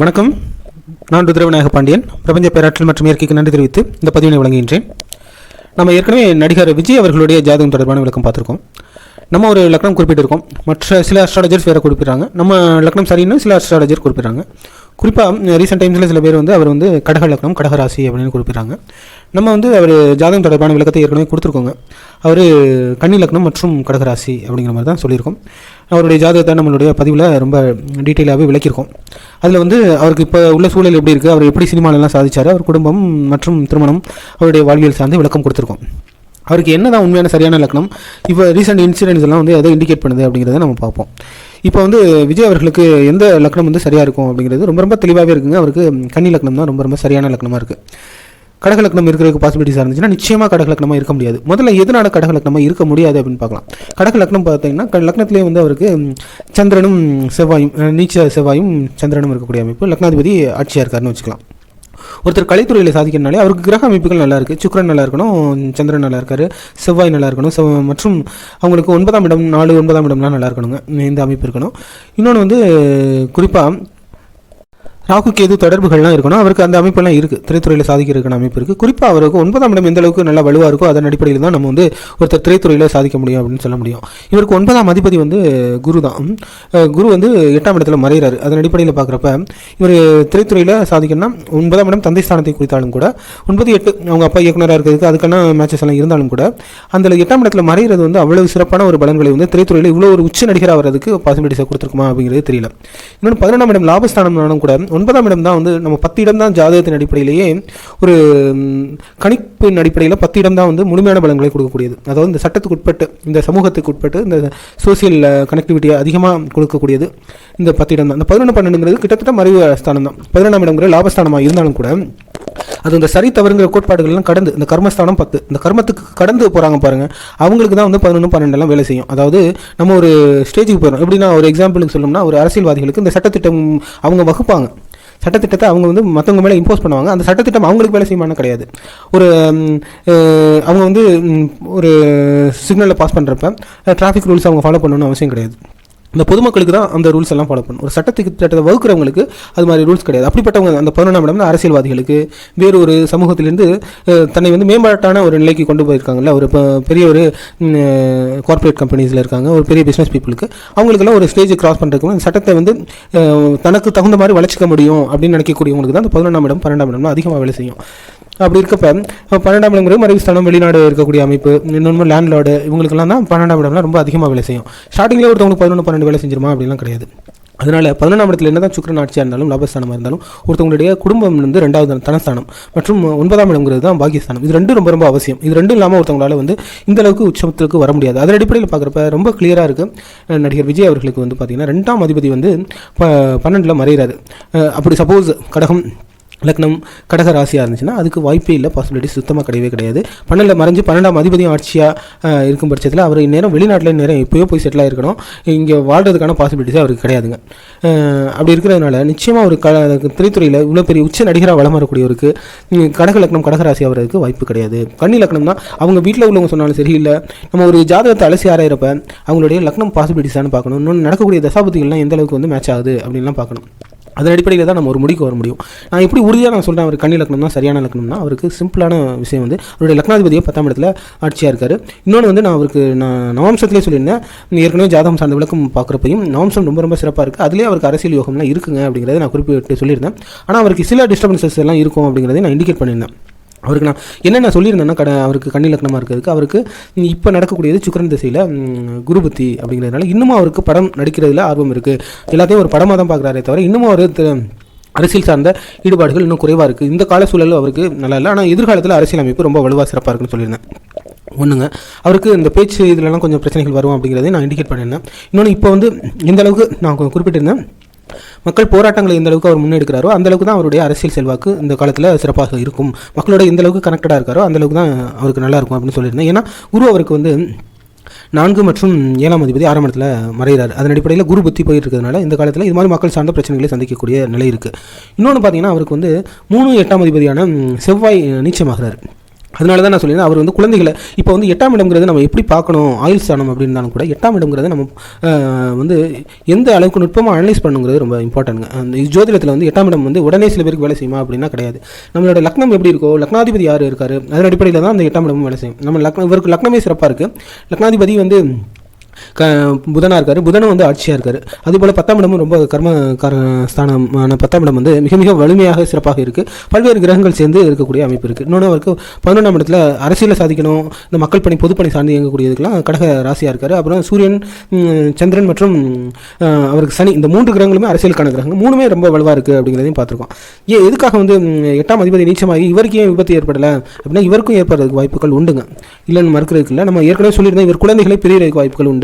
வணக்கம். நான் ருத்ரவிநாயக பாண்டியன். பிரபஞ்ச பேராற்றல் மற்றும் இயற்கைக்கு நன்றி தெரிவித்து இந்த பதிவினை வழங்குகின்றேன். நம்ம ஏற்கனவே நடிகர் விஜய் அவர்களுடைய ஜாதகம் தொடர்பான விளக்கம் பார்த்துருக்கோம். நம்ம ஒரு லக்னம் குறிப்பிட்டிருக்கோம். மற்ற சில அஸ்ட்ராலஜர்ஸ் வேறு குறிப்பிட்றாங்க. நம்ம லக்னம் சரின்னு சில அஸ்ட்ராலஜர் குறிப்பிட்றாங்க. குறிப்பாக ரீசெண்ட் டைம்ஸில் சில பேர் வந்து அவர் வந்து கடக லக்னம் கடகராசி அப்படின்னு குறிப்பிட்றாங்க. நம்ம வந்து அவர் ஜாதகம் தொடர்பான விளக்கத்தை ஏற்கனவே கொடுத்துருக்கோங்க. அவர் கன்னி லக்னம் மற்றும் கடகராசி அப்படிங்கிற மாதிரி தான் சொல்லியிருக்கோம். அவருடைய ஜாதகத்தை நம்மளுடைய பதிவில் ரொம்ப டீட்டெயிலாகவே விளக்கியிருக்கோம். அதில் வந்து அவருக்கு இப்போ உள்ள சூழல் எப்படி இருக்குது அவர் எப்படி சினிமாலெல்லாம் சாதிச்சார் அவர் குடும்பம் மற்றும் திருமணம் அவருடைய வாழ்வியல் சார்ந்து விளக்கம் கொடுத்துருக்கோம். அவருக்கு என்னதான் உண்மையான சரியான லக்னம் இப்போ ரீசெண்ட் இன்சிடென்ட்ஸ் எல்லாம் வந்து எதை இண்டிகேட் பண்ணுது அப்படிங்கிறத நம்ம பார்ப்போம். இப்போ வந்து விஜய் அவர்களுக்கு எந்த லக்னம் வந்து சரியாக இருக்கும் அப்படிங்கிறது ரொம்ப ரொம்ப தெளிவாகவே இருக்குங்க. அவருக்கு கன்னி லக்னம் தான் ரொம்ப ரொம்ப சரியான லக்னமாக இருக்குது கடக லக்னம் இருக்கிறதுக்கு பாசிபிலிட்டிஸாக இருந்துச்சுன்னா நிச்சயமாக கடக லக்னமாக இருக்க முடியாது. முதல்ல எதனால கடக லக்னமாக இருக்க முடியாது அப்படின்னு பார்க்கலாம். கடக லக்னம் பார்த்தீங்கன்னா லக்னத்திலே வந்து அவருக்கு சந்திரனும் செவ்வாயும் நீச்ச செவ்வாயும் சந்திரனும் இருக்கக்கூடிய அமைப்பு. லக்னாதிபதி ஆட்சியாக இருக்காருன்னு வச்சுக்கலாம். ஒருத்தர் கலைத்துறையில் சாதிக்கிறனாலே அவருக்கு கிரக அமைப்புகள் நல்லா இருக்குது சுக்கிரன் நல்லா இருக்கணும் சந்திரன் நல்லா இருக்காரு செவ்வாய் நல்லா இருக்கணும் செவ் மற்றும் அவங்களுக்கு ஒன்பதாம் இடம் நாலு ஒன்பதாம் இடம்லாம் நல்லா இருக்கணுங்க. இந்த அமைப்பு இருக்கணும். இன்னொன்று வந்து குறிப்பாக ராகு கேது தொடர்புகள்லாம் இருக்கணும். அவருக்கு அந்த அமைப்பெல்லாம் இருக்குது திரைத்துறையில் சாதிக்கிறதுக்கான அமைப்பு இருக்குது குறிப்பாக அவருக்கு ஒன்பதாம் இடம் எந்த அளவுக்கு நல்லா வலுவாக இருக்கோ அதன் அடிப்படையில் தான் நம்ம வந்து ஒருத்தர் திரைத்துறையில் சாதிக்க முடியும் அப்படின்னு சொல்ல முடியும். இவருக்கு ஒன்பதாம் அதிபதி வந்து குரு தான். குரு வந்து எட்டாம் இடத்துல மறைகிறாரு அதன் அடிப்படையில் பார்க்குறப்ப இவர் திரைத்துறையில் சாதிக்கணும்னா ஒன்பதாம் இடம் தந்தை ஸ்தானத்தை குறித்தாலும் கூட ஒன்பது எட்டு அவங்க அப்பா இயக்குனராக இருக்கிறதுக்கு அதுக்கான மேட்சஸ் எல்லாம் இருந்தாலும் கூட அந்த எட்டாம் இடத்துல மறைகிறது வந்து அவ்வளவு சிறப்பான ஒரு பலன்களை வந்து திரைத்துறையில் இவ்வளோ ஒரு உச்ச நடிகராக வர்றதுக்கு பாசிபிலிட்டிஸை கொடுத்துருக்குமா அப்படிங்கிறது தெரியல. இன்னொன்று பதினொன்றாம் இடம் லாபஸ்தானம் கூட ஒன்பதாம் இடம் தான் வந்து நம்ம பத்து இடம் தான் ஜாதகத்தின் அடிப்படையிலேயே ஒரு கணிப்பின் அடிப்படையில் பத்து இடம் தான் வந்து முழுமையான பலன்களை கொடுக்கக்கூடியது. அதாவது இந்த சட்டத்துக்கு உட்பட்டு இந்த சமூகத்துக்கு உட்பட்டு இந்த சோசியல் கனெக்டிவிட்டியை அதிகமாக கொடுக்கக்கூடியது இந்த பத்து இடம் தான். இந்த பதினொன்று பன்னெண்டுங்கிறது கிட்டத்தட்ட மறைவு ஸ்தானம் தான். பதினொன்றாம் இடங்கிற லாபஸ்தானமாக இருந்தாலும் கூட அது இந்த சரி தவறுங்கிற கோட்பாடுகள்லாம் கடந்து இந்த கர்மஸ்தானம் பத்து இந்த கர்மத்துக்கு கடந்து போகிறாங்க பாருங்க அவங்களுக்கு தான் வந்து பதினொன்று பன்னெண்டெல்லாம் வேலை செய்யும். அதாவது நம்ம ஒரு ஸ்டேஜுக்கு போயிடும் எப்படின்னா ஒரு எக்ஸாம்பிளுக்கு சொல்லணும்னா ஒரு அரசியல்வாதிகளுக்கு இந்த சட்டத்திட்டம் அவங்க வகுப்பாங்க. சட்டத்திட்டத்தை அவங்க வந்து மற்றவங்க மேலே இம்போஸ் பண்ணுவாங்க. அந்த சட்டத்திட்டம் அவங்களுக்கு வேலை செய்யுமான கிடையாது. ஒரு அவங்க வந்து ஒரு சிக்னலில் பாஸ் பண்ணுறப்ப டிராஃபிக் ரூல்ஸ் அவங்க ஃபாலோ பண்ணணும்னு அவசியம் கிடையாது. இந்த பொதுமக்களுக்கு தான் அந்த ரூல்ஸ் எல்லாம் ஃபாலோ பண்ணும் ஒரு சட்டத்துக்கு சட்டத்தை வகுக்கிறவங்களுக்கு அது மாதிரி ரூல்ஸ் கிடையாது. அப்படிப்பட்டவங்க அந்த பதினொன்றாம் இடம் அரசியல்வாதிகளுக்கு வேறு ஒரு சமூகத்திலிருந்து தன்னை வந்து மேம்பாட்டான ஒரு நிலைக்கு கொண்டு போயிருக்காங்கல்ல ஒரு பெரிய ஒரு கார்ப்பரேட் கம்பெனிஸில் இருக்காங்க ஒரு பெரிய பிஸ்னஸ் பீப்புளுக்கு அவங்களுக்கெல்லாம் ஒரு ஸ்டேஜ் கிராஸ் பண்ணுறதுக்கு அந்த சட்டத்தை வந்து தனக்கு தகுந்த மாதிரி வளர்ச்சிக்க முடியும் அப்படின்னு நினைக்கக்கூடியவங்களுக்கு தான் அந்த பதினொன்றாம் இடம் பன்னெண்டாம் இடம் அதிகமாக வேலை செய்யும். அப்படி இருக்கப்ப பன்னெண்டாம் இடங்கிறது மறைவு ஸ்தானம் வெளிநாடு இருக்கக்கூடிய அமைப்பு இன்னொன்று லேண்ட்லார்டு இவங்களுக்கெல்லாம் தான் பன்னெண்டாம் இடம்லாம் ரொம்ப அதிகமாக வேலை செய்யும். ஸ்டார்டிங்லேயே ஒருத்தவங்களுக்கு பதினொன்று பன்னெண்டு வேலை செஞ்சிருமா? அப்படிலாம் கிடையாது. அதனால் பதினொன்றாம் இடத்துல என்னதான் சுக்கரன் ஆட்சியாக இருந்தாலும் லாபஸ்தானமாக இருந்தாலும் ஒருத்தவங்களுடைய குடும்பம் வந்து ரெண்டாவது தனஸ்தானம் மற்றும் ஒன்பதாம் இடங்கிறது தான் பாக்கியஸ்தானம். இது ரெண்டும் ரொம்ப ரொம்ப அவசியம். இது ரெண்டும் இல்லாமல் ஒருத்தவங்களால வந்து இந்த அளவுக்கு உச்சத்துக்கு வர முடியாது. அதன் அடிப்படையில் பார்க்குறப்ப ரொம்ப கிளியராக இருக்குது நடிகர் விஜய் அவர்களுக்கு வந்து பார்த்தீங்கன்னா ரெண்டாம் அதிபதி வந்து ப பன்னெண்டில் மறைகிறாரு அப்படி சப்போஸ் கடகம் லக்னம் கடக ராசியாக இருந்துச்சுன்னா அதுக்கு வாய்ப்பே இல்லை. பாசிபிலிட்டி சுத்தமாக கிடையவே கிடையாது. பன்னெண்டில் மறைஞ்சு பன்னெண்டாம் அதிபதியும் ஆட்சியாக இருக்கும் பட்சத்தில் அவர் இந்நேரம் வெளிநாட்டில் நேரம் எப்போயோ போய் செட்டில் ஆகிருக்கணும் இங்கே வாழ்கிறதுக்கான பாசிபிலிட்டிஸே அவருக்கு கிடையாதுங்க. அப்படி இருக்கிறதுனால நிச்சயமாக ஒரு க திரைத்துறையில் இவ்வளோ பெரிய உச்ச நடிகராக வளம் வரக்கூடியவருக்கு கடக லக்னம் கடக ராசி ஆகிறதுக்கு வாய்ப்பு கிடையாது. கன்னி லக்னம்னா அவங்க வீட்டில் உள்ளவங்க சொன்னாலும் சரியில்லை நம்ம ஒரு ஜாதகத்தை அலசி ஆராயிறப்ப அவங்களுடைய லக்னம் பாசிபிலிட்டிஸானு பார்க்கணும். இன்னொன்று நடக்கக்கூடிய தசாபதிகள்லாம் எந்த அளவுக்கு வந்து மேட்ச் ஆகுது அப்படின்லாம் பார்க்கணும். அதன் அடிப்படையில் தான் நம்ம ஒரு முடிக்கு வர முடியும். நான் எப்படி உறுதியாக நான் சொல்கிறேன் அவர் கன்னி லக்னம் தான் சரியான லக்னம்னா அவருக்கு சிம்பிளான விஷயம் வந்து அவருடைய லக்னாதிபதியை பத்தாம் இடத்துல ஆட்சியாக இருக்காரு. இன்னொன்று வந்து நான் அவருக்கு நான் நவம்சத்துலேயே சொல்லியிருந்தேன் ஏற்கனவே ஜாதகம் சார்ந்த விளக்கம் பார்க்குறப்பையும் நவம்சம் ரொம்ப ரொம்ப சிறப்பாக இருக்குது அதுலேயே அவருக்கு அரசியல் யோகம்லாம் இருக்குங்க அப்படிங்கிறத நான் குறிப்பிட்டு சொல்லியிருந்தேன். ஆனால் அவருக்கு சில டிஸ்டர்பன்சஸ் எல்லாம் இருக்கும் அப்படிங்கிறதையும் நான் இண்டிகேட் பண்ணியிருந்தேன். அவருக்கு நான் என்னென்ன சொல்லியிருந்தேன்னா கட அவருக்கு கண்ணிலக்கணமாக லக்னமாக இருக்கிறதுக்கு அவருக்கு இப்போ நடக்கக்கூடியது சுக்கரன் திசையில் குருபுத்தி அப்படிங்கிறதுனால இன்னமும் அவருக்கு படம் நடிக்கிறதுல ஆர்வம் இருக்குது எல்லாத்தையும் ஒரு படமாக தான் பார்க்குறாரே தவிர இன்னமும் அவர் அரசியல் சார்ந்த ஈடுபாடுகள் இன்னும் குறைவாக இருக்குது இந்த கால சூழலும் அவருக்கு நல்லா இல்லை. ஆனால் எதிர்காலத்தில் அரசியல் அமைப்பு ரொம்ப வலுவாக சிறப்பாக இருக்குன்னு சொல்லியிருந்தேன். ஒன்றுங்க அவருக்கு இந்த பேச்சு இதிலலாம் கொஞ்சம் பிரச்சனைகள் வரும் அப்படிங்கிறதையும் நான் இண்டிகேட் பண்ணியிருந்தேன். இன்னொன்று இப்போ வந்து எந்த அளவுக்கு நான் குறிப்பிட்டிருந்தேன். மக்கள் போராட்டங்களை எந்த அளவுக்கு அவர் முன்னெடுக்கிறாரோ அந்தளவுக்கு தான் அவருடைய அரசியல் செல்வாக்கு இந்த காலத்தில் சிறப்பாக இருக்கும். மக்களோட எந்த அளவுக்கு கனெக்டடாக இருக்காரோ அந்தளவுக்கு தான் அவருக்கு நல்லா இருக்கும் அப்படின்னு சொல்லியிருந்தேன். ஏன்னா குரு அவருக்கு வந்து நான்கு மற்றும் ஏழாம் அதிபதி ஆறாம் இடத்துல மறைகிறார். அதன் அடிப்படையில் குரு புத்தி போயிட்டு இருக்கிறதுனால இந்த காலத்தில் இது மாதிரி மக்கள் சார்ந்த பிரச்சனைகளை சந்திக்கக்கூடிய நிலை இருக்குது இன்னொன்று பார்த்தீங்கன்னா அவருக்கு வந்து மூணு எட்டாம் அதிபதியான செவ்வாய் நீச்சமாகிறார் அதனால தான் நான் சொல்லியிருந்தேன் அவர் வந்து குழந்தைகளை இப்போ வந்து எட்டாம் இடம்ங்கிறது நம்ம எப்படி பார்க்கணும்? ஆயுள் ஸ்தானம் அப்படின்னாலும் கூட எட்டாம் இடம்ங்கிறத நம்ம வந்து எந்த அளவுக்கு நுட்பமாக அனலைஸ் பண்ணுங்கிறது ரொம்ப இம்பார்ட்டன்ட்ங்க அந்த ஜோதிடத்தில் வந்து எட்டாம் இடம் வந்து உடனே சில பேருக்கு வேலை செய்யுமா அப்படின்னா கிடையாது. நம்மளோட லக்னம் எப்படி இருக்கோ லக்னாதிபதி யார் இருக்காரு அதன் அடிப்படையில் தான் அந்த எட்டாம் இடமும் வேலை செய்யும். நம்ம லக்னம் இவருக்கு லக்னமே சிறப்பாக இருக்குது லக்னாதிபதி வந்து க புதனாக இருக்கார். புதனும் வந்து ஆட்சியாக இருக்கார். அதுபோல் பத்தாம் இடமும் ரொம்ப கர்ம கார ஸ்தானமான பத்தாம் இடம் வந்து மிக மிக வலிமையாக சிறப்பாக இருக்குது பல்வேறு கிரகங்கள் சேர்ந்து இருக்கக்கூடிய அமைப்பு இருக்குது இன்னொன்று அவருக்கு பதினொன்றாம் இடத்துல அரசியலை சாதிக்கணும் இந்த மக்கள் பணி பொதுப்பணி சார்ந்து இயங்கக்கூடியதுக்கெல்லாம் கடக ராசியாக இருக்கார். அப்புறம் சூரியன் சந்திரன் மற்றும் அவருக்கு சனி இந்த மூன்று கிரகங்களுமே அரசியலுக்கான கிரகங்கள். மூணுமே ரொம்ப வலுவாக இருக்குது அப்படிங்கிறதையும் பார்த்துருக்கோம். ஏன் எதுக்காக வந்து எட்டாம் அதிபதி நீச்சமாகி இவருக்கு ஏன் விபத்து ஏற்படலை அப்படின்னா இவருக்கும் ஏற்படுறதுக்கு வாய்ப்புகள் உண்டுங்க. இல்லைன்னு மறுக்கிறதுக்கு இல்லை. நம்ம ஏற்கனவே சொல்லியிருந்தோம் இவர் குழந்தைகளை பிரியறதுக்கு வாய்ப்புகள் உண்டு.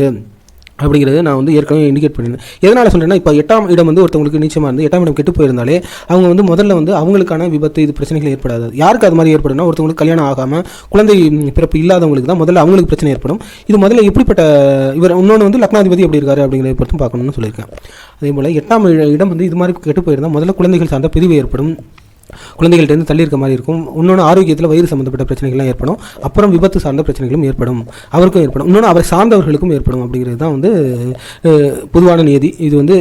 அப்படிங்கிறது நான் வந்து ஏற்கனவே இண்டிகேட் பண்ணியிருந்தேன். எதனால் சொல்கிறேன்னா இப்போ எட்டாம் இடம் வந்து ஒருத்தவங்களுக்கு நிச்சயமாக இருந்து எட்டாம் இடம் கெட்டு போயிருந்தாலே அவங்க வந்து முதல்ல வந்து அவங்களுக்கான விபத்து இது பிரச்சனைகள் ஏற்படாது. யாருக்கு அது மாதிரி ஏற்படும்னா ஒருத்தவங்களுக்கு கல்யாணம் ஆகாமல் குழந்தை பிறப்பு இல்லாதவங்களுக்கு தான் முதல்ல அவங்களுக்கு பிரச்சனை ஏற்படும். இது முதல்ல எப்படிப்பட்ட இவர் இன்னொன்று வந்து லக்னாதிபதி எப்படி இருக்காரு அப்படிங்கிறத பொறுத்தும் பார்க்கணும்னு சொல்லியிருக்கேன். அதே போல் எட்டாம் இடம் வந்து இது மாதிரி கெட்டு போயிருந்தால் முதல்ல குழந்தைகள் சார்ந்த பிரிவு ஏற்படும். குழந்தைகள்ட்டேருந்து தள்ளி இருக்க மாதிரி இருக்கும். இன்னொன்று ஆரோக்கியத்தில் வயிறு சம்மந்தப்பட்ட பிரச்சனைகள்லாம் ஏற்படும். அப்புறம் விபத்து சார்ந்த பிரச்சனைகளும் ஏற்படும். அவருக்கும் ஏற்படும். இன்னொன்று அவரை சார்ந்தவர்களுக்கும் ஏற்படும் அப்படிங்கிறது தான் வந்து பொதுவான நியதி. இது வந்து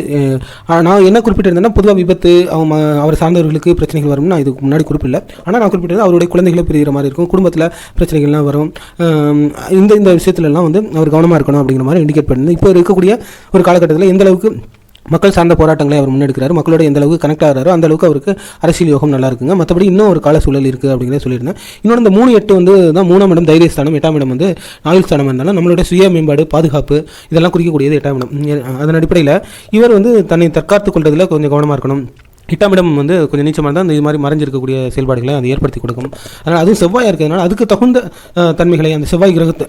நான் என்ன குறிப்பிட்டிருந்தேன்னா பொதுவாக விபத்து அவங்க அவர் சார்ந்தவர்களுக்கு பிரச்சனைகள் வரும்னு நான் இதுக்கு முன்னாடி குறிப்பிடல. ஆனால் நான் குறிப்பிட்டது அவருடைய குழந்தைகளை பிரிகிற மாதிரி இருக்கும். குடும்பத்தில் பிரச்சனைகள்லாம் வரும். இந்த இந்த விஷயத்துலலாம் வந்து அவர் கவனமாக இருக்கணும் அப்படிங்கிற மாதிரி இண்டிகேட் பண்ணுது இப்போ இருக்கக்கூடிய ஒரு காலகட்டத்தில் எந்த அளவுக்கு மக்கள் சார்ந்த போராட்டங்களை அவர் முன்னெடுக்கிறார். மக்களோட எந்த அளவுக்கு கனெக்ட் ஆகிறாரோ அந்த அளவுக்கு அவருக்கு அரசியல் யோகம் நல்லா இருக்குங்க. மற்றபடி இன்னும் ஒரு கால சூழல் இருக்குது அப்படிங்கிறத சொல்லியிருந்தேன். இன்னொன்று இந்த மூணு எட்டு வந்து தான் மூணாம் இடம் தைரியஸ்தானம் எட்டாம் இடம் வந்து நாயில் ஸ்தானம் இருந்தாலும் நம்மளோட சுய மேம்பாடு பாதுகாப்பு இதெல்லாம் குறிக்கக்கூடியது எட்டாம் இடம். அதன் அடிப்படையில் இவர் வந்து தன்னை தற்காத்துக் கொள்றதுல கொஞ்சம் கவனமாக இருக்கணும். இட்டாமிடம் வந்து கொஞ்சம் நீச்சமாக இருந்தால் அந்த இது மாதிரி மறைஞ்சிருக்கக்கூடிய செயல்பாடுகளை அது ஏற்படுத்தி கொடுக்கும். அதனால் அதுவும் செவ்வாயாக இருக்கிறதுனால அதுக்கு தகுந்த தன்மைகளை அந்த செவ்வாய் கிரகத்தை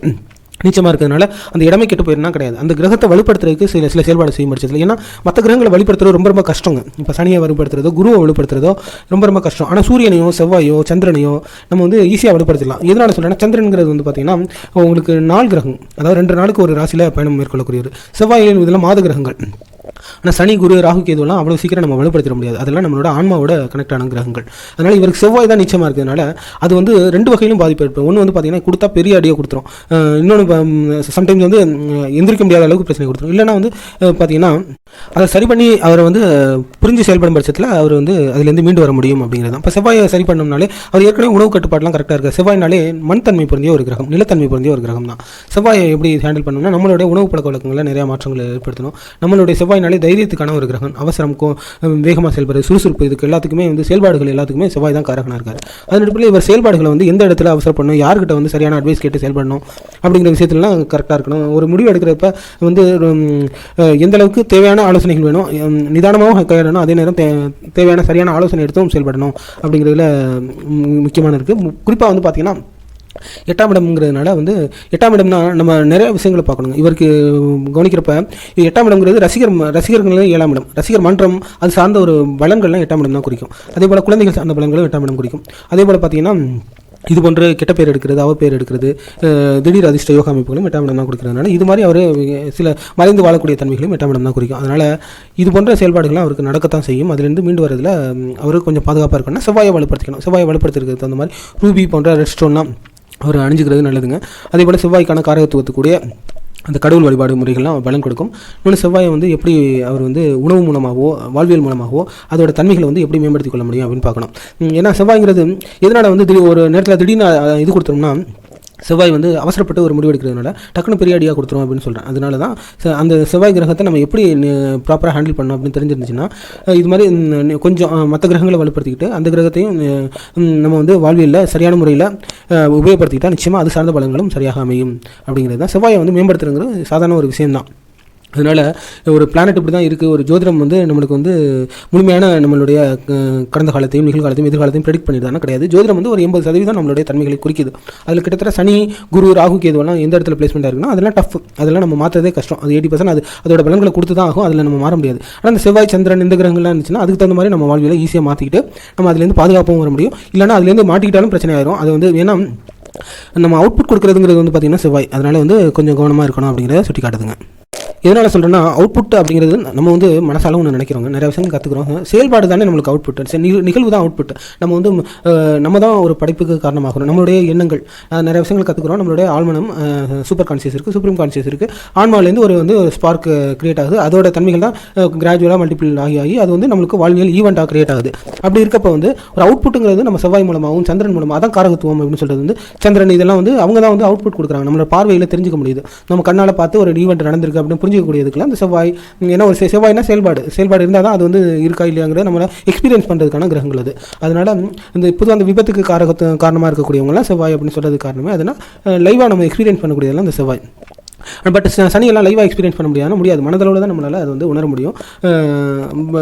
நீச்சமாக இருக்கிறதுனால அந்த இடமே கெட்டு போயிருந்தா கிடையாது. அந்த கிரகத்தை வலுப்படுத்துறதுக்கு சில சில செயல்பாடு செய்ய முடிச்சது ஏன்னா மற்ற கிரகங்களை வலுப்படுத்துறது ரொம்ப ரொம்ப கஷ்டங்க. இப்போ சனியை வலுப்படுத்துறதோ குருவை வலுப்படுத்துறதோ ரொம்ப ரொம்ப கஷ்டம். ஆனால் சூரியனையோ செவ்வாயோ சந்திரனையோ நம்ம வந்து ஈஸியாக வலுப்படுத்தலாம் எதனால சொல்கிறேன்னா சந்திரன்கிறது வந்து பார்த்தீங்கன்னா உங்களுக்கு நாள் கிரகம் அதாவது ரெண்டு நாளுக்கு ஒரு ராசியில் பயணம் மேற்கொள்ளக்கூடியது செவ்வாய் இதெல்லாம் மாத கிரகங்கள். ஆனால் சனி குரு ராகு கேதுலாம் அவ்வளோ சீக்கிரம் நம்ம வலுப்படுத்திட முடியாது. அதெல்லாம் நம்மளோட ஆன்மாவோட கனெக்ட் ஆன கிரகங்கள். அதனால் இவருக்கு செவ்வாய் தான் நிச்சயமாக இருக்கிறதுனால அது வந்து ரெண்டு வகையிலும் பாதிப்பு. ஏற்படும் ஒன்று வந்து பார்த்தீங்கன்னா கொடுத்தா பெரிய அடியை கொடுத்துரும். இன்னொன்று சம்டைம்ஸ் வந்து எந்திரிக்க முடியாத அளவுக்கு பிரச்சனை கொடுத்துரும். இல்லைன்னா வந்து பார்த்தீங்கன்னா அதை சரி பண்ணி அவரை வந்து புரிஞ்சு செயல்படும் பட்சத்தில் அவர் வந்து அதுலேருந்து மீண்டு வர முடியும் அப்படிங்கிறது தான். இப்போ செவ்வாயை சரி பண்ணோம்னாலே அவர் ஏற்கனவே உணவு கட்டுப்பாடுலாம் கரெக்டாக இருக்குது. செவ்வாய்னாலே மண் தன்மை பொருந்திய ஒரு கிரகம் நிலத்தன்மை பொருந்திய ஒரு கிரகம் தான். செவ்வாயை எப்படி ஹேண்டில் பண்ணணும்னா நம்மளுடைய உணவு பழக்க வழக்கங்களில் நிறைய மாற்றங்களை ஏற்படுத்தணும். நம்மளுடைய செவ்வாய் செவ்வாய்னாலே தைரியத்துக்கான ஒரு கிரகம். அவசரம் கோ வேகமாக செயல்படுறது சுறுசுறுப்பு இதுக்கு எல்லாத்துக்குமே வந்து செயல்பாடுகள் எல்லாத்துக்குமே செவ்வாய் தான் காரகனாக இருக்கார். அதன் அடிப்படையில் இவர் செயல்பாடுகளை வந்து எந்த இடத்துல அவசரப்படணும் யார்கிட்ட வந்து சரியான அட்வைஸ் கேட்டு செயல்படணும் அப்படிங்கிற விஷயத்துலலாம் கரெக்டாக இருக்கணும். ஒரு முடிவு எடுக்கிறப்ப வந்து எந்த அளவுக்கு தேவையான ஆலோசனைகள் வேணும் நிதானமாகவும் கையாளணும் அதே நேரம் தேவையான சரியான ஆலோசனை எடுத்தும் செயல்படணும் அப்படிங்கிறதுல முக்கியமான இருக்குது குறிப்பாக வந்து பார்த்தீங்கன்னா எட்டாம் இடம்ங்கிறதுனால வந்து எட்டாம் இடம்னா நம்ம நிறைய விஷயங்களை பார்க்கணுங்க. இவருக்கு கவனிக்கிறப்ப எட்டாம் இடம்ங்கிறது ரசிகர் ரசிகர்கள் ஏழாம் இடம். ரசிகர் மன்றம் அது சார்ந்த ஒரு பலன்கள்லாம் எட்டாம் இடம் தான் குறிக்கும். அதே போல் குழந்தைகள் சார்ந்த பலங்களும் எட்டாம் இடம் குறிக்கும். அதே போல் பார்த்தீங்கன்னா இது போன்ற கெட்ட பேர் எடுக்கிறது அவ பேர் எடுக்கிறது திடீர் அதிர்ஷ்ட யோகா அமைப்புகளும் எட்டாம் இடம் தான் கொடுக்கறதுனால இது மாதிரி அவர் சில மறைந்து வாழக்கூடிய தன்மைகளும் எட்டாம் இடம் தான் குறிக்கும். அதனால் இது போன்ற செயல்பாடுகள்லாம் அவருக்கு நடக்கத்தான் செய்யும். அதுலேருந்து மீண்டு வரதில் அவருக்கு கொஞ்சம் பாதுகாப்பாக இருக்கணும்னா செவ்வாயை வலுப்படுத்திக்கணும். செவ்வாயை வலுப்படுத்துறதுக்கு தகுந்த மாதிரி ரூபி போன்ற ரெட் ஸ்டோன்லாம் அவர் அணிஞ்சுக்கிறது நல்லதுங்க. அதே போல் செவ்வாய்க்கான காரகத்துவத்துக்கூடிய அந்த கடவுள் வழிபாடு முறைகள்லாம் பலன் கொடுக்கும். இன்னொன்று செவ்வாயை வந்து எப்படி அவர் வந்து உணவு மூலமாகவோ வாழ்வியல் மூலமாகவோ அதோட தன்மைகளை வந்து எப்படி மேம்படுத்திக் கொள்ள முடியும் அப்படின்னு பார்க்கணும். ஏன்னா செவ்வாய்ங்கிறது எதனால் வந்து திடீர் ஒரு நேரத்தில் திடீர்னு இது கொடுத்தோம்னா செவ்வாய் வந்து அவசரப்பட்டு ஒரு முடிவு எடுக்கிறதுனால டக்குனு பெரிய அடியாக கொடுத்துரும் அப்படின்னு சொல்கிறேன் அதனால தான் ச- அந்த செவ்வாய் கிரகத்தை நம்ம எப்படி ப்ராப்பராக ஹேண்டில் பண்ணோம் அப்படின்னு தெரிஞ்சிருந்துச்சுன்னா இது மாதிரி கொஞ்சம் மற்ற கிரகங்களை வலுப்படுத்திக்கிட்டு அந்த கிரகத்தையும் நம்ம வந்து வாழ்வியலில் சரியான முறையில் உபயோகப்படுத்திக்கிட்டால் நிச்சயமாக அது சார்ந்த பலன்களும் சரியாக அமையும். அப்படிங்கிறது தான் செவ்வாயை வந்து மேம்படுத்துறதுங்கிறது சாதாரண ஒரு விஷயம்தான். அதனால் ஒரு பிளானட் இப்படி தான் இருக்குது ஒரு ஜோதிடம் வந்து நம்மளுக்கு வந்து முழுமையான நம்மளுடைய கடந்த காலத்தையும் நிகழ்காலத்தையும் எதிர்காலத்தையும் ப்ரெடிக்ட் பண்ணிடுதானா கிடையாது. ஜோதிடம் வந்து ஒரு எண்பது சதவீதம் நம்மளுடைய தன்மைகளை குறிக்குது. அதில் கிட்டத்தட்ட சனி குரு ராகு கேதுவெல்லாம் எந்த இடத்துல பிளேஸ்மெண்ட் இருக்குன்னா அதெல்லாம் டஃப் அதெல்லாம் நம்ம மாற்றதே கஷ்டம். அது எயிட்டி பர்சன்ட் அது அதோட பலன்களை கொடுத்து தான் ஆகும் அதில் நம்ம மாற முடியாது. ஆனால் அந்த செவ்வாய் சந்திரன் இந்த கிரகங்கள்லாம் இருந்துச்சுன்னா அதுக்கு தகுந்த மாதிரி நம்ம வாழ்வியலை ஈஸியாக மாற்றிக்கிட்டு நம்ம அதுலேருந்து பாதுகாப்பாகவும் வர முடியும். இல்லைன்னா அதுலேருந்து மாட்டிக்கிட்டாலும் பிரச்சனை ஆயிரும். அது வந்து ஏன்னா நம்ம அவுட்புட் கொடுக்குறதுங்கிறது வந்து பார்த்திங்கன்னா செவ்வாய். அதனால் வந்து கொஞ்சம் கவனமாக இருக்கணும் அப்படிங்கிறத சுட்டி காட்டுதுங்க எதனால் சொல்கிறேன்னா அவுட்புட் அப்படிங்கிறது நம்ம வந்து மனசால ஒன்று நினைக்கிறோங்க. நிறைய விஷயம் கற்றுக்குறோம் செயல்பாடு தானே நம்மளுக்கு அவுட்புட் சரி நிகழ்வு தான் அவுட்புட் நம்ம வந்து நம்ம தான் ஒரு படைப்புக்கு காரணமாகிறோம் நம்மளுடைய எண்ணங்கள். நிறைய விஷயங்கள் கற்றுக்குறோம் நம்மளுடைய ஆழ்மனம் சூப்பர் கான்சியஸ் இருக்குது சுப்ரீம் கான்சியஸ் இருக்குது ஆன்மாவிலேருந்து ஒரு வந்து ஒரு ஸ்பார்க் கிரியேட் ஆகுது. அதோட தன்மைகள் தான் கிராஜுவலாக மல்டிபிள் ஆகி ஆகி அது வந்து நம்மளுக்கு வாழ்வியல் ஈவெண்ட்டாக கிரியேட் ஆகுது. அப்படி இருக்கப்போ வந்து ஒரு அவுட்புட்டுங்கிறது நம்ம செவ்வாய் மூலமாகவும் சந்திரன் மூலமாக தான் காரகத்துவம் அப்படின்னு சொல்கிறது வந்து சந்திரன் இதெல்லாம் வந்து அவங்க தான் வந்து அவுட்புட் கொடுக்குறாங்க. நம்மளோட பார்வையில் தெரிஞ்சுக்க முடியுது. நம்ம கண்ணால் பார்த்து ஒரு ஈவெண்ட் நடந்திருக்கு அப்படின்னு புரிஞ்சிக்கக்கூடியதுக்குலாம் அந்த செவ்வாய் ஏன்னா ஒரு செ- செவ்வாய்னா செயல்பாடு. செயல்பாடு இருந்தால் தான் அது வந்து இருக்கா இல்லையாங்கிறத நம்மளை எக்ஸ்பீரியன்ஸ் பண்ணுறதுக்கான கிரகங்கள் அது. அதனால இந்த பொதுவாக அந்த விபத்துக்கு காரகத்து காரணமாக இருக்கக்கூடியவங்களாம் செவ்வாய் அப்படின்னு சொல்கிறது காரணமே அதனால் லைவாக நம்ம எக்ஸ்பீரியன்ஸ் பண்ணக்கூடியதெல்லாம் அந்த செவ்வாய். பட் சனியெல்லாம் லைவாக எக்ஸ்பீரியன்ஸ் பண்ண முடியாது. முடியாது. மனதளவில் தான் நம்மளால் அது வந்து உணர முடியும்.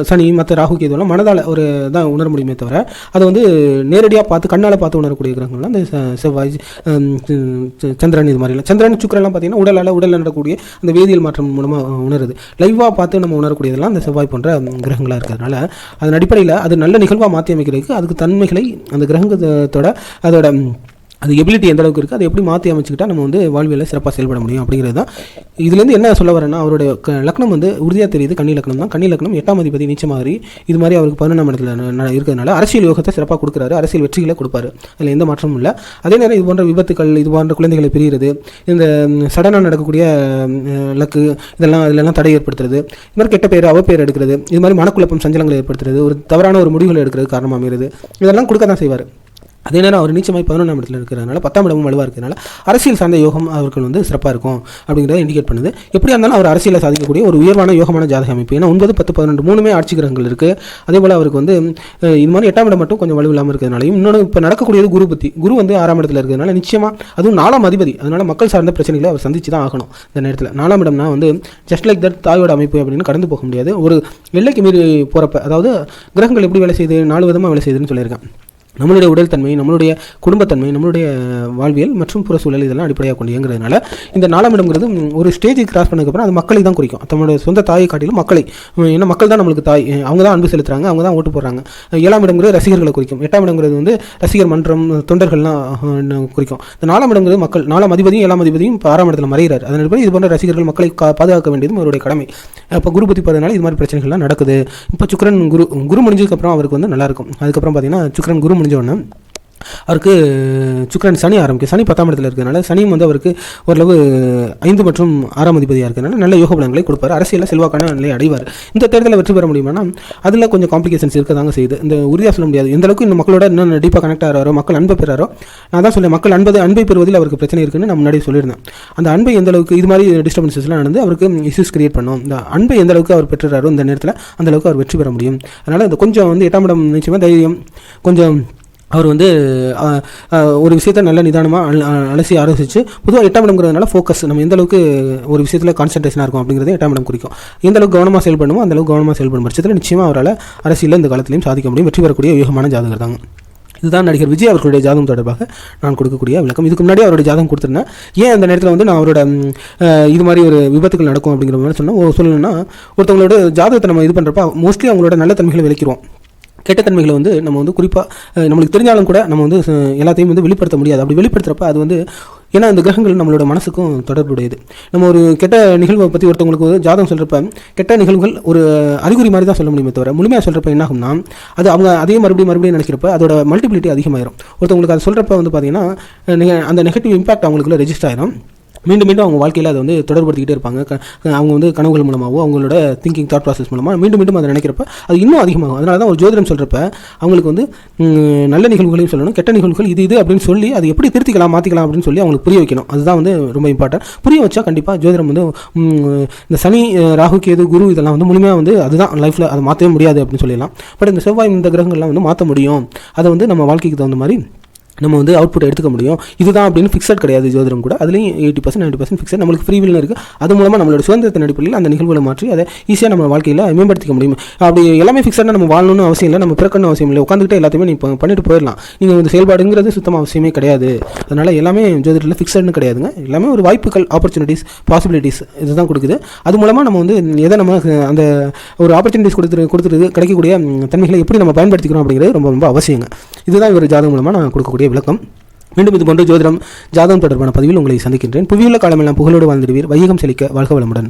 சனி மற்ற ராகு கேதுவெல்லாம் மனதால் ஒரு தான் உணர முடியுமே தவிர அதை வந்து நேரடியாக பார்த்து கண்ணால் பார்த்து உணரக்கூடிய கிரகங்கள்லாம் அந்த செவ்வாய் ச- சந்திரன் இது மாதிரிலாம். சந்திரன் சுக்கரெல்லாம் பார்த்தீங்கன்னா உடலால் உடலில் நடக்கக்கூடிய அந்த வேதியியல் மாற்றம் மூலமாக உணருது. லைவாக பார்த்து நம்ம உணரக்கூடியதெல்லாம் அந்த செவ்வாய் போன்ற கிரகங்களாக இருக்கிறதுனால அதன் அடிப்படையில் அது நல்ல நிகழ்வாக மாற்றி அமைக்கிறதுக்கு அதுக்கு தன்மைகளை அந்த கிரகத்தோட அதோட அது எபிலிட்டி எந்த அளவுக்கு இருக்குது அதை எப்படி மாற்றி அமைச்சுக்கிட்டா நம்ம வந்து வாழ்வியில் சிறப்பாக செயல்பட முடியும் அப்படிங்கிறது தான். இதுலேருந்து என்ன சொல்ல வரேன்னா அவருடைய க- லக்னம் வந்து உறுதியாக தெரியுது கன்னி லக்னம் தான். கன்னி லக்னம் எட்டாம் அதிபதி நீச்ச மாதிரி இது மாதிரி அவருக்கு பதினொன்றாம் இடத்துல ந- இருக்கிறதுனால அரசியல் யோகத்தை சிறப்பாக கொடுக்குறாரு அரசியல் வெற்றிகளை கொடுப்பாரு. அதில் எந்த மாற்றமும் இல்லை. அதே நேரம் இது போன்ற விபத்துக்கள் இது போன்ற குழந்தைகளை பிரிகிறது இந்த சடனாக நடக்கக்கூடிய லக்கு இதெல்லாம் இதெல்லாம் தடை ஏற்படுத்துறது இது மாதிரி கெட்ட பேர் அவப்பேர் எடுக்கிறது இது மாதிரி மனக்குழப்பம் சஞ்சலங்களை ஏற்படுத்துறது ஒரு தவறான ஒரு முடிவுகளை எடுக்கிறது காரணமாக அமைகிறது. இதெல்லாம் கொடுக்க தான் செய்வார். அதே நேரம் அவர் நீச்சமாய் பதினொன்றாம் இடத்துல இருக்கிறதுனால பத்தாம் இடமும் வலுவாக இருக்கிறதுனால அரசியல் சார்ந்த யோகம் அவர்கள் வந்து சிறப்பாக இருக்கும் அப்படிங்கிறத இண்டிகேட் பண்ணுது. எப்படியா இருந்தாலும் அவர் அரசியலை சாதிக்கக்கூடிய ஒரு உயர்வான யோகமான ஜாதக அமைப்பு. ஏன்னா ஒன்பது பத்து பதினெண்டு மூணுமே ஆட்சி கிரகங்கள் இருக்குது அதே போல் அவருக்கு வந்து இது மாதிரி எட்டாம் இடம் மட்டும் கொஞ்சம் வலு இல்லாமல் இருக்கிறதுனாலையும் இன்னொன்று இப்போ நடக்கக்கூடியது குரு பத்தி. குரு வந்து ஆறாம் இடத்துல இருக்கிறதுனால நிச்சயமாக அதுவும் நாலாம் அதிபதி. அதனால் மக்கள் சார்ந்த பிரச்சனைகளை அவர் சந்திச்சு தான் ஆகணும் இந்த நேரத்தில். நாலாம் இடம்னா வந்து ஜஸ்ட் லைக் தட் தாயோட அமைப்பு அப்படின்னு கடந்து போக முடியாது. ஒரு எல்லைக்கு மீறி போகிறப்ப அதாவது கிரகங்கள் எப்படி வேலை செய்யுது நாலு விதமாக வேலை செய்யுதுன்னு சொல்லியிருக்கேன். நம்மளுடைய உடல் தன்மை நம்மளுடைய குடும்பத்தன்மை நம்மளுடைய வாழ்வியல் மற்றும் புற சூழல் இதெல்லாம் அடிப்படையாக கொண்டு இயங்குறதுனால இந்த நாலாம் இடம்ங்கிறது ஒரு ஸ்டேஜ் கிராஸ் பண்ணதுக்கப்புறம் அது மக்களை தான் குறிக்கும். தன்னோட சொந்த தாயை காட்டிலும் மக்களை. ஏன்னா மக்கள் தான் நம்மளுக்கு தாய். அவங்க தான் அன்பு செலுத்துறாங்க அவங்க தான் ஓட்டு போடுறாங்க. ஏழாம் இடங்கிறது ரசிகர்களை குறிக்கும். எட்டாம் இடங்கிறது வந்து ரசிகர் மன்றம் தொண்டர்கள்லாம் குறிக்கும். இந்த நாலாம் இடங்கிறது மக்கள் நாலாம் அதிபதியும் ஏழாம் அதிபதியும் ஆறாம் இடத்துல மறைகிறார். அதன் இது போன்ற ரசிகர்கள் மக்களை பாதுகாக்க வேண்டியதும் அவருடைய கடமை. இப்போ குரு புத்தி பார்த்ததுனால இது மாதிரி பிரச்சனைகள்லாம் நடக்குது. இப்போ சுக்கிரன் குரு குரு முடிஞ்சதுக்கப்புறம் அவருக்கு வந்து நல்லாயிருக்கும் அதுக்கப்புறம் பார்த்தீங்கன்னா சுக்கரன் குரு முடிஞ்ச உடனே அவருக்கு சுக்கிரன் சனி ஆரம்பிக்கும் சனி பத்தாம் இடத்துல இருக்கிறதுனால சனியும் வந்து அவருக்கு ஓரளவு ஐந்து மற்றும் ஆறாம் அதிபதியாக இருக்கிறதுனால நல்ல யோக பலன்களை கொடுப்பார். அரசியலில் செல்வாக்கான நிலையை அடைவார். இந்த தேர்தலில் வெற்றி பெற முடியுமானா அதில் கொஞ்சம் காம்ப்ளிகேஷன்ஸ் இருக்க தாங்க செய்யுது. இந்த உறுதியாக சொல்ல முடியாது. எந்த அளவுக்கு இந்த மக்களோட இன்னும் டீப்பாக கனெக்ட் ஆகிறாரோ மக்கள் அன்பை பெறாரோ நான் தான் சொல்லேன் மக்கள் அன்பது அன்பை பெறுவதில் அவருக்கு பிரச்சனை இருக்குன்னு நான் முன்னாடி சொல்லியிருந்தேன். அந்த அன்பை எந்த அளவுக்கு இது மாதிரி டிஸ்டர்பன்சஸ்லாம் நடந்து அவருக்கு இஷ்யூஸ் கிரியேட் பண்ணும். இந்த அன்பை எந்த அளவுக்கு அவர் பெற்றுறாரோ இந்த நேரத்தில் அந்த அளவுக்கு அவர் வெற்றி பெற முடியும். அதனால் இந்த கொஞ்சம் வந்து எட்டாம் இடம் நிச்சயமாக தைரியம் கொஞ்சம் அவர் வந்து ஒரு விஷயத்த நல்ல நிதானமாக அலசி ஆலோசித்து பொதுவாக எட்டாம் இடம்ங்கிறதுனால ஃபோக்கஸ் நம்ம எந்த அளவுக்கு ஒரு விஷயத்தில் கான்சன்ட்ரேஷனாக இருக்கும் அப்படிங்கிறது எட்டாம் இடம் குறிக்கும். எந்த அளவுக்கு கவனமாக செயல்படணுமோ அந்த அளவுக்கு கவனமாக செயல்படும் பட்சத்தில் நிச்சயமாக அவரால் அரசியலில் இந்த காலத்திலையும் சாதிக்க முடியும் வெற்றி பெறக்கூடிய யோகமான ஜாதகர் தாங்க. இதுதான் நடிகர் விஜய் அவர்களுடைய ஜாதகம் தொடர்பாக நான் கொடுக்கக்கூடிய விளக்கம். இதுக்கு முன்னாடி அவருடைய ஜாதகம் கொடுத்துருந்தேன் ஏன் அந்த நேரத்தில் வந்து நான் அவரோட இது மாதிரி ஒரு விபத்துகள் நடக்கும் அப்படிங்கிற மாதிரி சொன்னால் சொல்லணும்னா ஒருத்தவங்களோட ஜாதகத்தை நம்ம இது பண்ணுறப்ப மோஸ்ட்லி அவங்களோட நல்ல தன்மைகளை விளக்கிறோம் கெட்ட தன்மைகளை வந்து நம்ம வந்து குறிப்பாக நம்மளுக்கு தெரிஞ்சாலும் கூட நம்ம வந்து எல்லாத்தையும் வந்து வெளிப்படுத்த முடியாது. அப்படி வெளிப்படுத்துகிறப்ப அது வந்து ஏன்னா அந்த கிரகங்கள் நம்மளோட மனசுக்கும் தொடர்புடையது. நம்ம ஒரு கெட்ட நிகழ்வை பற்றி ஒருத்தவங்களுக்கு ஒரு ஜாதகம் சொல்கிறப்ப கெட்ட நிகழ்வுகள் ஒரு அறிகுறி மாதிரி தான் சொல்ல முடியுமே தவிர முழுமையாக சொல்கிறப்ப என்ன ஆகும்னா அது அவங்க அதே மறுபடியும் மறுபடியும் நினைக்கிறப்ப அதோட மல்டிபிலிட்டி அதிகமாயிரும். ஒருத்தவங்களுக்கு அது சொல்கிறப்ப வந்து பார்த்தீங்கன்னா அந்த நெகட்டிவ் இம்பாக்ட் அவங்களுக்குள்ள ரெஜிஸ்டர் ஆயிரும். மீண்டும் மீண்டும் அவங்க வாழ்க்கையில் அதை வந்து தொடர்படுத்திக்கிட்டே இருப்பாங்க. அவங்க வந்து கனவுகள் மூலமாகவோ அவங்களோட திங்கிங் தாட் ப்ராசஸ் மூலமாக மீண்டும் மீண்டும் அதை நினைக்கிறப்ப அது இன்னும் அதிகமாகும். அதனால தான் ஒரு ஜோதிடம் சொல்கிறப்ப அவங்களுக்கு வந்து நல்ல நிகழ்வுகளையும் சொல்லணும் கெட்ட நிகழ்வுகள் இது இது அப்படின்னு சொல்லி அதை எப்படி திருத்திக்கலாம் மாற்றிக்கலாம் அப்படின்னு சொல்லி அவங்களுக்கு புரிய வைக்கணும். அதுதான் வந்து ரொம்ப இம்பார்ட்டன்ட் புரிய வச்சா கண்டிப்பாக ஜோதிடம் வந்து இந்த சனி ராகு கேது குரு இதெல்லாம் வந்து முழுமையாக வந்து அதுதான் லைஃப்பில் அதை மாற்றவே முடியாது அப்படின்னு சொல்லிடலாம். பட் இந்த செவ்வாய் இந்த கிரகங்கள்லாம் வந்து மாற்ற முடியும். அதை வந்து நம்ம வாழ்க்கைக்கு தகுந்த மாதிரி நம்ம வந்து அவுட்புட் எடுத்துக்க முடியும். இதுதான் அப்படின்னு ஃபிக்ஸட் கிடையாது ஜோதிடம் கூட. அதுலேயும் eighty percent ninety percent fixed நம்மளுக்கு ஃப்ரீ வில்னு இருக்குது அது மூலமாக நம்மளோட சுதந்திரத்தின் அடிப்படையில் அந்த நிகழ்வுகளை மாற்றி அதை ஈஸியாக நம்ம வாழ்க்கையில் மேம்படுத்திக்க முடியும். அப்படி எல்லாமே ஃபிக்ஸடாக நம்ம வாழணும்னு அவசியம் இல்லை. நம்ம பிறக்கணும் அவசியம் இல்லை. உட்காந்துக்கிட்டே எல்லாத்தையுமே நீ பண்ணிட்டு போயிடலாம். நீங்கள் வந்து செயல்பாடுங்கிறது சுத்தமாக அவசியமே கிடையாது. அதனால் எல்லாமே ஜோதிடத்தில் ஃபிக்ஸட்னு கிடையாதுங்க. எல்லாமே ஒரு வாய்ப்புகள் ஆப்பர்ச்சுனிட்டிஸ் பாசிபிலிட்டிஸ் இதுதான் கொடுக்குது. அது மூலமாக நம்ம வந்து எதை நம்ம அந்த ஒரு ஆப்பர்ச்சுனிட்டிஸ் கொடுத்துரு கொடுத்துருக்கு கிடைக்கக்கூடிய தன்மைகளை எப்படி நம்ம பயன்படுத்திக்கிறோம் அப்படிங்கிறது ரொம்ப ரொம்ப அவசியங்க. இதுதான் ஒரு ஜாதகம் மூலமாக நான் கொடுக்கக்கூடிய விளக்கம் மீண்டும் இது போன்ற ஜோதிடம் ஜாதகம் தொடர்பான பதிவில் உங்களை சந்திக்கின்றேன். புவியுள்ள காலமெல்லாம் புகழோடு வாழ்ந்திடுவீர். வையகம் செழிக்க வாழ்க வளமுடன்.